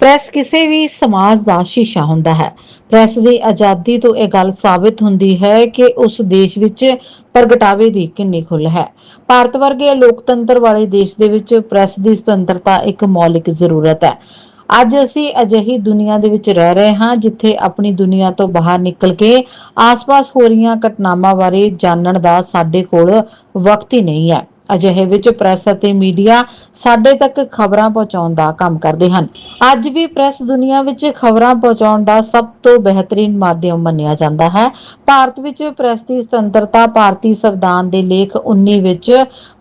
Press ਕਿਸੇ ਵੀ ਸਮਾਜ ਦਾ ਸ਼ੀਸ਼ਾ ਹੁੰਦਾ ਹੈ। ਪ੍ਰੈਸ ਦੀ ਆਜ਼ਾਦੀ ਤੋਂ ਇਹ ਗੱਲ ਸਾਬਿਤ ਹੁੰਦੀ ਹੈ ਕਿ ਉਸ ਦੇਸ਼ ਵਿੱਚ ਪ੍ਰਗਟਾਵੇ ਦੀ ਕਿੰਨੀ ਖੁੱਲ੍ਹ ਹੈ। ਭਾਰਤ ਵਰਗੇ ਲੋਕਤੰਤਰ ਵਾਲੇ ਦੇਸ਼ ਦੇ ਵਿੱਚ ਪ੍ਰੈਸ ਦੀ ਸੁਤੰਤਰਤਾ ਇੱਕ ਮੌਲਿਕ ਜ਼ਰੂਰਤ ਹੈ। ਅੱਜ ਅਸੀਂ ਅਜਿਹੀ ਦੁਨੀਆ ਦੇ ਵਿੱਚ ਰਹਿ ਰਹੇ ਹਾਂ ਜਿੱਥੇ ਆਪਣੀ ਦੁਨੀਆ ਤੋਂ ਬਾਹਰ ਨਿਕਲ ਕੇ ਆਸ-ਪਾਸ ਹੋ ਰਹੀਆਂ ਘਟਨਾਵਾਂ ਬਾਰੇ ਜਾਣਨ ਦਾ ਸਾਡੇ ਕੋਲ ਵਕਤ ਹੀ ਨਹੀਂ ਹੈ। ਅਜਿਹੇ ਵਿੱਚ ਪ੍ਰੈਸ ਅਤੇ ਮੀਡੀਆ ਸਾਡੇ ਤੱਕ ਖਬਰਾਂ ਪਹੁੰਚਾਉਣ ਦਾ ਕੰਮ ਕਰਦੇ ਹਨ। ਅੱਜ ਵੀ ਪ੍ਰੈਸ ਦੁਨੀਆ ਵਿੱਚ ਖਬਰਾਂ ਪਹੁੰਚਾਉਣ ਦਾ ਸਭ ਤੋਂ ਬਿਹਤਰੀਨ ਮਾਧਿਅਮ ਮੰਨਿਆ ਜਾਂਦਾ ਹੈ। ਭਾਰਤ ਵਿੱਚ ਪ੍ਰੈਸ ਦੀ ਸੁਤੰਤਰਤਾ ਭਾਰਤੀ ਸੰਵਿਧਾਨ ਦੇ ਲੇਖ 19 ਵਿੱਚ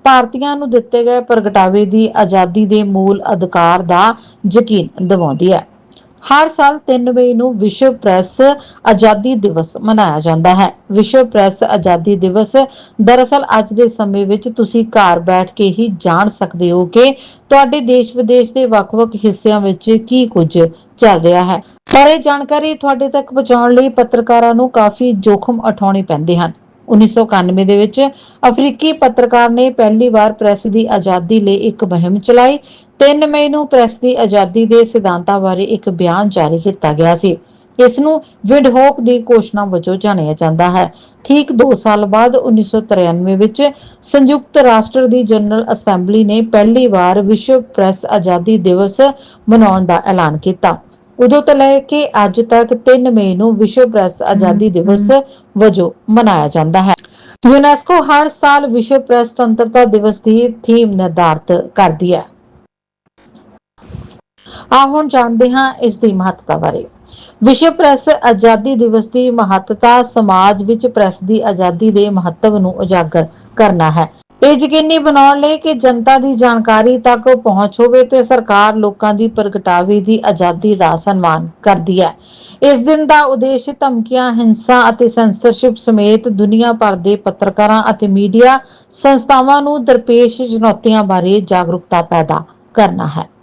ਭਾਰਤੀਆਂ ਨੂੰ ਦਿੱਤੇ ਗਏ ਪ੍ਰਗਟਾਵੇ ਦੀ ਆਜ਼ਾਦੀ ਦੇ ਮੂਲ ਅਧਿਕਾਰ ਦਾ ਯਕੀਨ ਦਿਵਾਉਂਦੀ ਹੈ। ਹਰ ਸਾਲ 3 ਮਈ ਨੂੰ ਵਿਸ਼ਵ ਪ੍ਰੈਸ ਆਜ਼ਾਦੀ ਦਿਵਸ ਮਨਾਇਆ ਜਾਂਦਾ ਹੈ। ਵਿਸ਼ਵ ਪ੍ਰੈਸ ਆਜ਼ਾਦੀ ਦਿਵਸ ਦਰਅਸਲ ਅੱਜ ਦੇ ਸਮੇਂ ਵਿੱਚ ਤੁਸੀਂ ਘਰ ਬੈਠ ਕੇ ਹੀ ਜਾਣ ਸਕਦੇ ਹੋ ਕਿ ਤੁਹਾਡੇ ਦੇਸ਼ ਵਿਦੇਸ਼ ਦੇ ਵੱਖ-ਵੱਖ ਹਿੱਸਿਆਂ ਵਿੱਚ ਕੀ ਕੁਝ ਚੱਲ ਰਿਹਾ ਹੈ। ਪਰ ਇਹ ਜਾਣਕਾਰੀ ਤੁਹਾਡੇ ਤੱਕ ਪਹੁੰਚਾਉਣ ਲਈ ਪੱਤਰਕਾਰਾਂ ਨੂੰ ਕਾਫੀ ਜੋਖਮ ਉਠਾਉਣੇ ਪੈਂਦੇ ਹਨ। 1991 ਦੇ ਵਿੱਚ ਅਫਰੀਕੀ ਪੱਤਰਕਾਰ ਨੇ ਪਹਿਲੀ ਵਾਰ ਪ੍ਰੈਸ ਦੀ ਆਜ਼ਾਦੀ ਲਈ ਇੱਕ ਮੁਹਿੰਮ ਚਲਾਈ। 3 ਮਈ ਨੂੰ ਪ੍ਰੈਸ ਦੀ ਆਜ਼ਾਦੀ ਦੇ ਸਿਧਾਂਤਾਂ ਬਾਰੇ ਇੱਕ ਬਿਆਨ ਜਾਰੀ ਕੀਤਾ ਗਿਆ ਸੀ। ਇਸ ਨੂੰ ਵਿੰਡਹੋਕ ਦੀ ਘੋਸ਼ਣਾ ਵਜੋਂ ਜਾਣਿਆ ਜਾਂਦਾ ਹੈ। ਠੀਕ 2 ਸਾਲ ਬਾਅਦ 1993 ਵਿੱਚ ਸੰਯੁਕਤ ਰਾਸ਼ਟਰ ਦੀ ਜਨਰਲ ਅਸੈਂਬਲੀ ਨੇ ਪਹਿਲੀ ਵਾਰ ਵਿਸ਼ਵ ਪ੍ਰੈਸ ਆਜ਼ਾਦੀ ਦਿਵਸ ਮਨਾਉਣ ਦਾ ਐਲਾਨ ਕੀਤਾ। ਉਦੋਂ ਤੋਂ ਲੈ ਕੇ ਅੱਜ ਤੱਕ 3 ਮਈ ਨੂੰ ਵਿਸ਼ਵ ਪ੍ਰੈਸ ਆਜ਼ਾਦੀ ਦਿਵਸ ਵਜੋਂ ਮਨਾਇਆ ਜਾਂਦਾ ਹੈ। ਯੂਨੈਸਕੋ ਹਰ ਸਾਲ ਵਿਸ਼ਵ ਪ੍ਰੈਸ ਸੁਤੰਤਰਤਾ ਦਿਵਸ ਦੀ ਥੀਮ ਨਿਰਧਾਰਤ ਕਰਦੀ ਹੈ। ਆ ਹੁਣ ਜਾਣਦੇ ਹਾਂ ਇਸ ਦੀ ਮਹੱਤਤਾ ਬਾਰੇ। ਵਿਸ਼ਵ ਪ੍ਰੈਸ ਆਜ਼ਾਦੀ ਦਿਵਸ ਦੀ ਮਹੱਤਤਾ ਸਮਾਜ ਵਿੱਚ ਪ੍ਰੈਸ ਦੀ ਆਜ਼ਾਦੀ ਦੇ ਮਹੱਤਵ ਨੂੰ ਉਜਾਗਰ ਕਰਨਾ ਹੈ। ਇਹ ਯਕੀਨੀ ਬਣਾਉਣ ਲਈ ਕਿ ਜਨਤਾ ਦੀ ਜਾਣਕਾਰੀ ਤੱਕ ਪਹੁੰਚ ਹੋਵੇ ਤੇ ਸਰਕਾਰ ਲੋਕਾਂ ਦੀ ਪ੍ਰਗਟਾਵੇ ਦੀ ਆਜ਼ਾਦੀ ਦਾ ਸਨਮਾਨ ਕਰਦੀ ਹੈ। ਇਸ ਦਿਨ ਦਾ ਉਦੇਸ਼ ਧਮਕੀਆਂ, ਹਿੰਸਾ ਅਤੇ ਸੈਂਸਰਸ਼ਿਪ ਸਮੇਤ ਦੁਨੀਆ ਭਰ ਦੇ ਪੱਤਰਕਾਰਾਂ ਅਤੇ ਮੀਡੀਆ ਸੰਸਥਾਵਾਂ ਨੂੰ ਦਰਪੇਸ਼ ਚੁਣੌਤੀਆਂ ਬਾਰੇ ਜਾਗਰੂਕਤਾ ਪੈਦਾ ਕਰਨਾ ਹੈ।